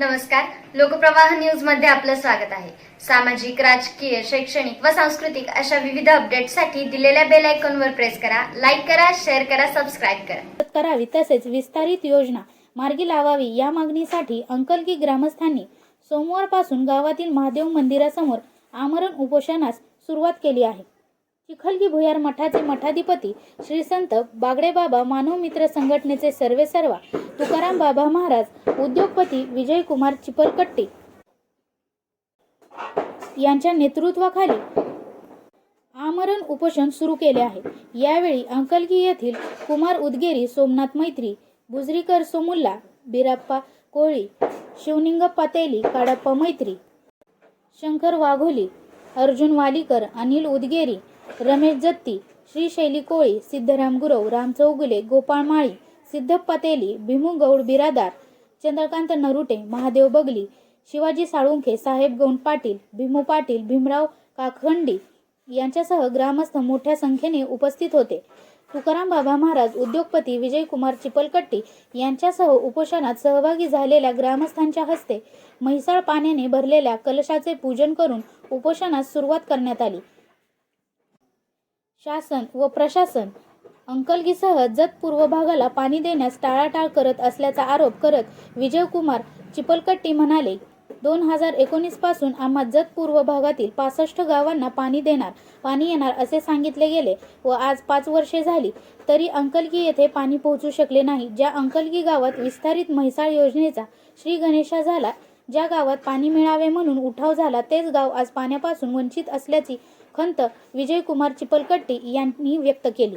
नमस्कार. लोकप्रवाह न्यूजमध्ये आपलं स्वागत आहे. सामाजिक राजकीय शैक्षणिक व सांस्कृतिक अशा विविध अपडेटसाठी दिलेल्या बेल आयकॉनवर प्रेस करा लाईक करा शेअर करा सबस्क्राईब करा. करावी तसेच विस्तारित योजना मार्गी लावावी या मागणीसाठी अंकलगी ग्रामस्थांनी सोमवारपासून गावातील महादेव मंदिरासमोर आमरण उपोषणास सुरुवात केली आहे. चिखलगी भुयार मठाचे मठाधिपती श्री संत बागडेबाबा मानव मित्र संघटनेचे सर्वेसर्वा तुकाराम बाबा महाराज उद्योगपती विजयकुमार चिपलकट्टी यांच्या नेतृत्वाखाली आमरण उपोषण सुरू केले आहे. यावेळी अंकलगी येथील कुमार उदगेरी सोमनाथ मैत्री बुजरीकर सोमुल्ला बिराप्पा कोळी शिवलिंगप्पा तेली काडाप्पा मैत्री शंकर वाघोली अर्जुन वालीकर अनिल उदगेरी रमेश जत्ती श्रीशैली कोळी सिद्धराम गुरव राम चौगुले गोपाळ माळी सिद्धप्पा तेली भीमू गौड बिरादार चंद्रकांत नरुटे महादेव बगली शिवाजी साळुंखे साहेब गौंड पाटील भीमू पाटील भीमराव काखंडी यांच्यासह ग्रामस्थ मोठ्या संख्येने उपस्थित होते. तुकाराम बाबा महाराज उद्योगपती विजयकुमार चिपलकट्टी यांच्यासह उपोषणात सहभागी झालेल्या ग्रामस्थांच्या हस्ते म्हैसाळ पाण्याने भरलेल्या कलशाचे पूजन करून उपोषणास सुरुवात करण्यात आली. शासन व प्रशासन अंकलगीसह जत पूर्व भागाला पाणी देण्यास टाळाटाळ करत असल्याचा आरोप करत विजयकुमार चिपलकट्टी म्हणाले दोन हजार एकोणीसपासून आम्हा जत पूर्व भागातील पासष्ट गावांना पाणी देणार पाणी येणार असे सांगितले गेले व आज पाच वर्षे झाली तरी अंकलगी येथे पाणी पोहोचू शकले नाही. ज्या अंकलगी गावात विस्तारित म्हैसाळ योजनेचा श्री गणेशा झाला ज्या गावात पाणी मिळावे म्हणून उठाव झाला तेच गाव आज पाण्यापासून वंचित असल्याची खंत विजयकुमार चिपलकट्टी यांनी व्यक्त केली.